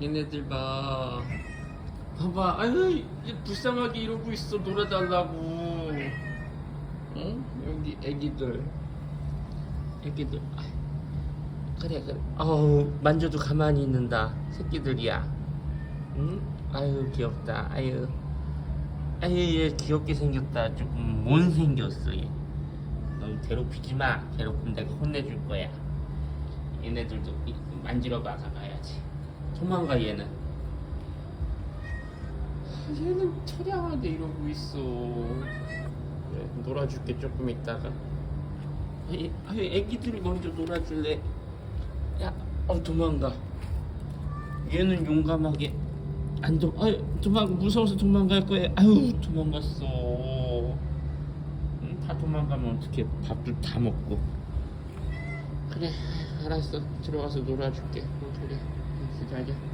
얘네들 봐. 봐봐. 아유, 얘 불쌍하게 이러고 있어. 놀아달라고. 응? 여기 애기들. 애기들. 아, 그래, 그래. 어우, 만져도 가만히 있는다. 새끼들이야. 응? 아유, 귀엽다. 아유. 아유, 얘 귀엽게 생겼다. 조금 못 생겼어, 얘. 넌 괴롭히지 마. 괴롭히면 내가 혼내줄 거야. 얘네들도 이- 만지러 가 가야지. 도망가 얘는. 아, 얘는 처량하게 이러고 있어. 그래, 놀아줄게 조금 있다가. 아유 애기들이 먼저 놀아줄래. 야, 어 도망가. 얘는 용감하게 안 도, 아유 도망 무서워서 도망갈 거야. 아유 도망갔어. 응, 다 도망가면 어떻게 밥도 다 먹고. 그래 알았어 들어가서 놀아줄게 응, 그래 기다려